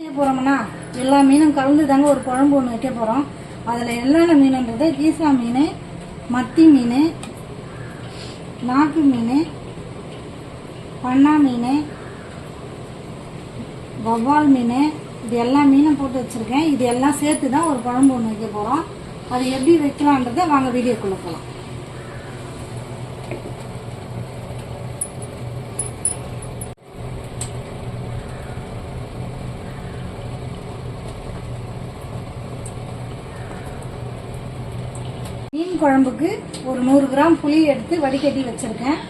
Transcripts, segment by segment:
செய்ய போகிறோம்னா எல்லா மீனும் கலந்து தாங்க ஒரு குழம்பு ஒன்று வைக்க போகிறோம் அதில் என்னென்ன மீனுன்றது கீசா மீன் மத்தி மீன் நாக்கு மீன் பண்ணா மீன் வவ்வால் மீன் இது எல்லா மீனும் போட்டு வச்சுருக்கேன். இது எல்லாம் சேர்த்து தான் ஒரு குழம்பு ஒன்று வைக்க போகிறோம் அது எப்படி வைக்கலான்றதை வாங்க வீடியோக்குள்ளே போகலாம் மீன் குழம்புக்கு ஒரு நூறு கிராம் புளி எடுத்து வடிகட்டி வச்சிருக்கேன்.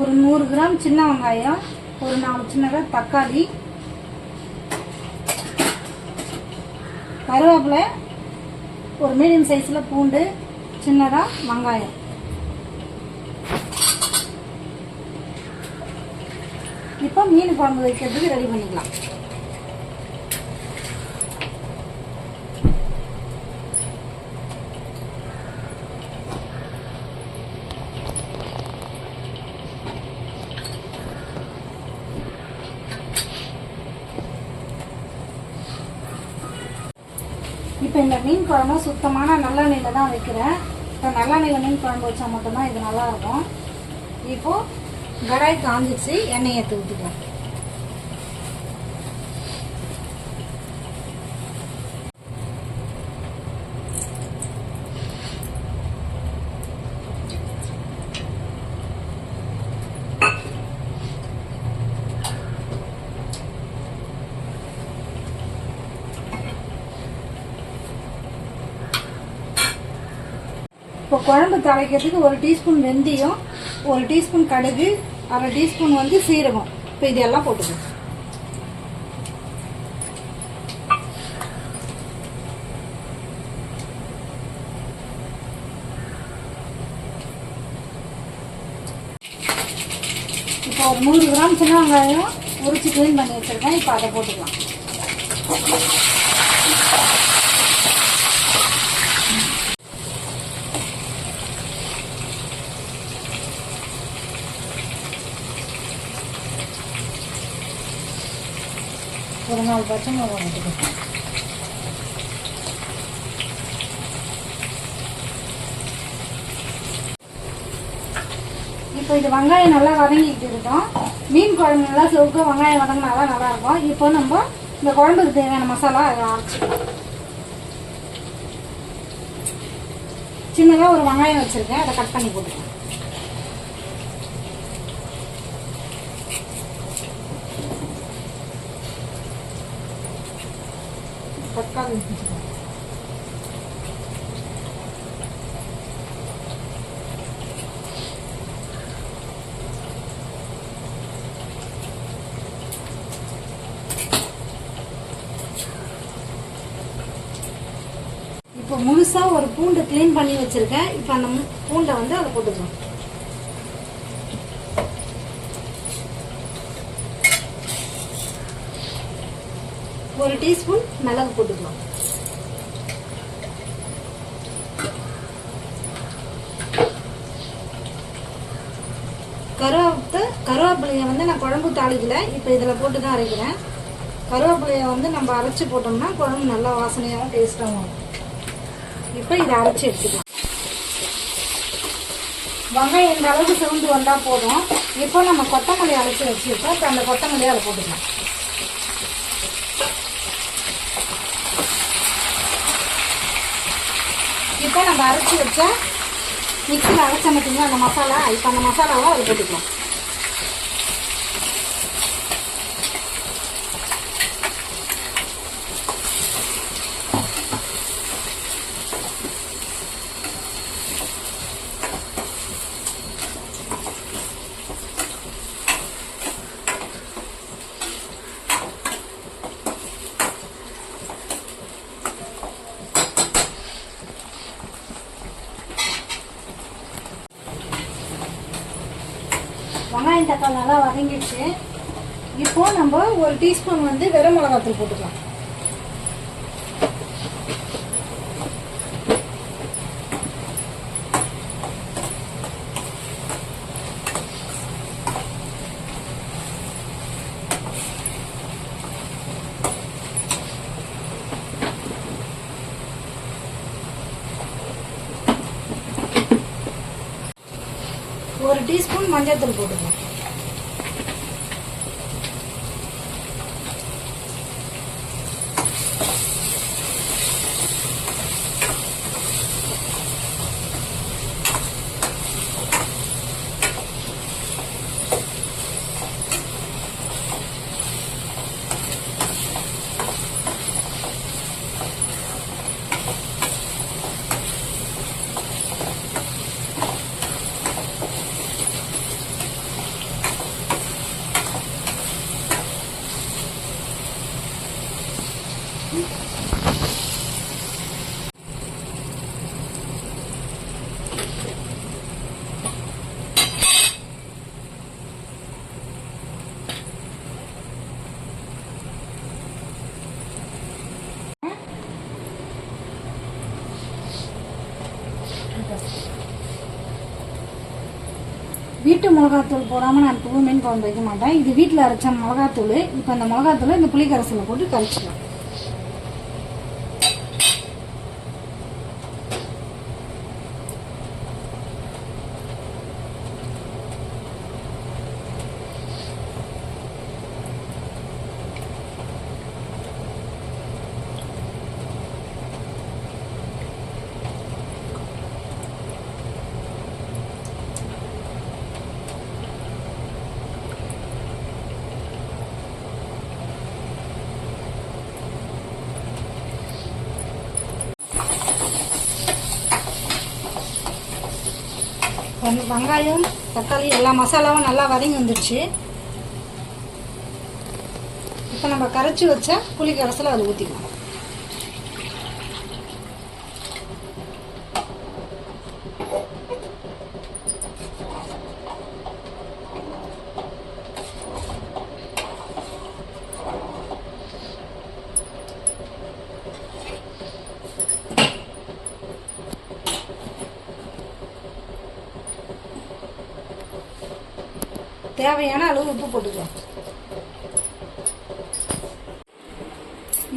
ஒரு நூறு கிராம் சின்ன வெங்காயம் ஒரு நாலு சின்னதாக தக்காளி கருவேப்பிலை ஒரு மீடியம் சைஸில் பூண்டு சின்னதாக வெங்காயம். இப்போ மீன் குழம்பு வைக்கிறதுக்கு ரெடி பண்ணிக்கலாம். இப்போ இந்த மீன் குழம்பு சுத்தமான நல்லெண்ணெயில் தான் வைக்கிறேன். இப்போ நல்லெண்ணெயில் மீன் குழம்பு வச்சா மட்டும்தான் இது நல்லாயிருக்கும் இப்போது கடாய் காஞ்சிச்சு எண்ணெயை ஏற்றி ஊற்றிக்கலாம் இப்போ குழம்பு தலைக்கிறதுக்கு ஒரு டீஸ்பூன் வெந்தயம் ஒரு டீஸ்பூன் கடுகு அரை டீஸ்பூன் வந்து சீரகம். இப்போ இதெல்லாம் போட்டுக்கணும் இப்போ ஒரு நூறு கிராம் சின்ன வெங்காயம் உரிச்சு க்ளீன் பண்ணி வச்சிருக்கேன். இப்போ அதை போட்டுக்கலாம். ஒரு நாலு பச்சை மிளகா போட்டுக்கலாம் இப்போ இது வெங்காயம் நல்லா வதங்கிட்டு இருக்கோம். மீன் குழம்பு நல்லா செவுக்க வெங்காயம் வதங்கினா தான் நல்லா இருக்கும் இப்போ நம்ம இந்த குழம்புக்கு தேவையான மசாலா அதை அரைச்சிக்கலாம். சின்னதாக ஒரு வெங்காயம் வச்சுருக்கேன். அதை கட் பண்ணி போட்டுக்கலாம். தக்காளி வச்சுக்கலாம் இப்போ முழுசா ஒரு பூண்டு க்ளீன் பண்ணி வச்சிருக்கேன். இப்போ அந்த பூண்டை வந்து அதை போட்டுக்கலாம். ஒரு டீஸ்பூன் மிளகு போட்டுக்கலாம். கருவேப்பை கருவேப்பிலையை வந்து நான் குழம்பு தாளிக்கல. இப்போ இதில் போட்டு தான் அரைக்கிறேன். கருவேப்பிலையை வந்து நம்ம அரைச்சி போட்டோம்னா குழம்பு நல்லா வாசனையாகவும் டேஸ்ட்டாகவும் இப்போ இதை அரைச்சி எடுத்துக்கலாம். வெங்காயம் இந்த அளவுக்கு சிவந்து வந்தால் போதும். இப்போ நம்ம கொத்தமல்லி அரைச்சி வச்சுருக்கோம். இப்போ அந்த கொத்தமல்லியை அதை போட்டுக்கலாம். இப்போ நம்ம அரைச்சி வச்ச மிக்சியில் அரைச்ச பார்த்தீங்களா அந்த மசாலா இப்போ அந்த மசாலாவை அதை போட்டுக்கலாம். வெங்காயம் தக்காளி நல்லா வதங்கிடுச்சு. இப்போ நம்ம ஒரு டீஸ்பூன் வந்து வெறும் மிளகாத்தூள் போட்டுக்கலாம். மஞ்சள் தூள் போட்டுக்கலாம் வீட்டு மிளகாத்தூள் போடாமல் நான் எப்பவும் மீன் குழம்பு வைக்க மாட்டேன். இது வீட்டில் அரைச்ச மிளகாத்தூள். இப்போ அந்த மிளகாத்தூளை இந்த புளிக்கரசில் போட்டு கரைச்சிக்கலாம் வெங்க- வெங்காயம் தக்காளி எல்லா மசாலாவும் நல்லா வதங்கி வந்துடுச்சு. இப்போ நம்ம கரைச்சி வச்ச புளி கரைசலை அதில் ஊற்றிக்கலாம் தேவையான அளவு உப்பு போட்டுக்கலாம்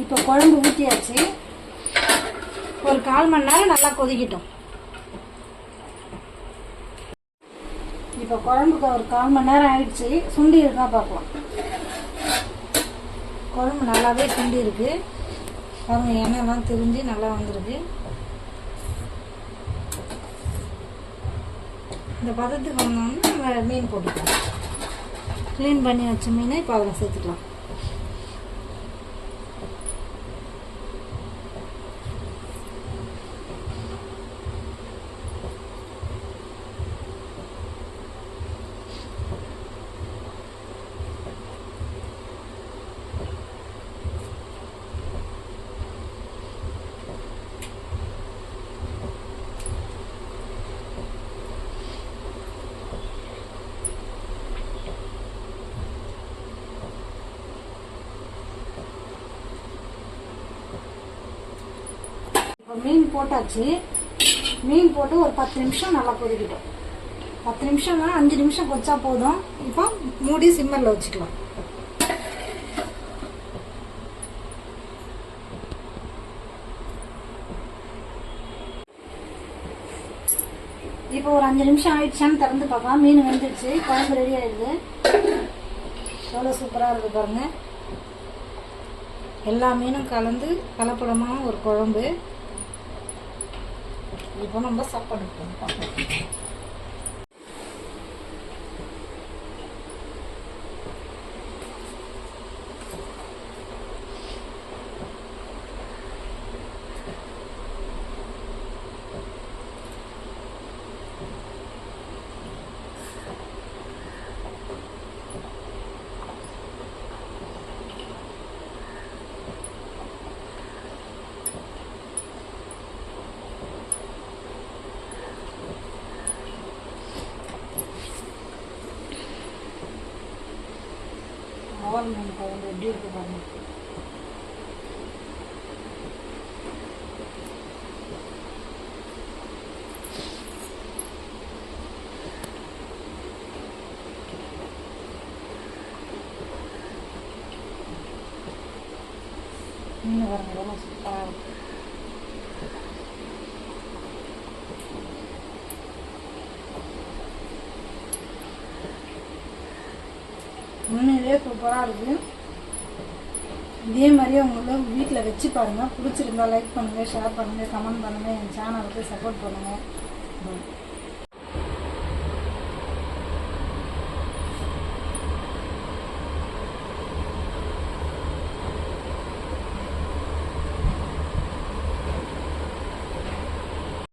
இப்போ குழம்பு ஊற்றியாச்சு ஒரு கால் மணி நேரம் நல்லா கொதிக்கட்டும். இப்போ குழம்புக்கு ஒரு கால் மணி நேரம் ஆயிடுச்சு. சுண்டி இருக்கா பார்க்கலாம் குழம்பு நல்லாவே சுண்டி இருக்கு. பாருங்க எண்ணெய்லாம் திரிஞ்சு நல்லா வந்திருக்கு. இந்த பதத்துக்கு வந்தோம்னா நம்ம மீன் போட்டுக்கலாம். க்ளீன் பண்ணி வச்ச மீனை இப்போ அதில் சேர்த்துக்கலாம் இப்போ மீன் போட்டாச்சு. மீன் போட்டு ஒரு பத்து நிமிஷம் நல்லா கொதிக்கிட்டோம். பத்து நிமிஷம்னா அஞ்சு நிமிஷம் கொச்சா போதும். இப்போ மூடி சிம்மரில் வச்சுக்கலாம். இப்போ ஒரு அஞ்சு நிமிஷம் ஆயிடுச்சான்னு திறந்து பார்க்கலாம். மீன் வெந்துடுச்சு. குழம்பு ரெடி ஆயிடுது. எவ்வளோ சூப்பராக இருக்குது பாருங்க. எல்லா மீனும் கலந்து கலப்படமான ஒரு குழம்பு. இப்போ நம்ம சாப்பாடு பார்க்கலாம். அவல் மீன் குழம்பு எப்படி இருக்கு பாருங்க. மீன் வரணும் எவ்வளோ சூப்பராக இருக்கும் ரொம்பவே சூப்பராக இருக்குது இதே மாதிரியே உங்களை வீட்டில் வச்சு பாருங்கள் பிடிச்சிருந்தா லைக் பண்ணுங்கள் ஷேர் பண்ணுங்கள் கமெண்ட் பண்ணுங்கள் என் சேனலுக்கு சப்போர்ட் பண்ணுங்கள்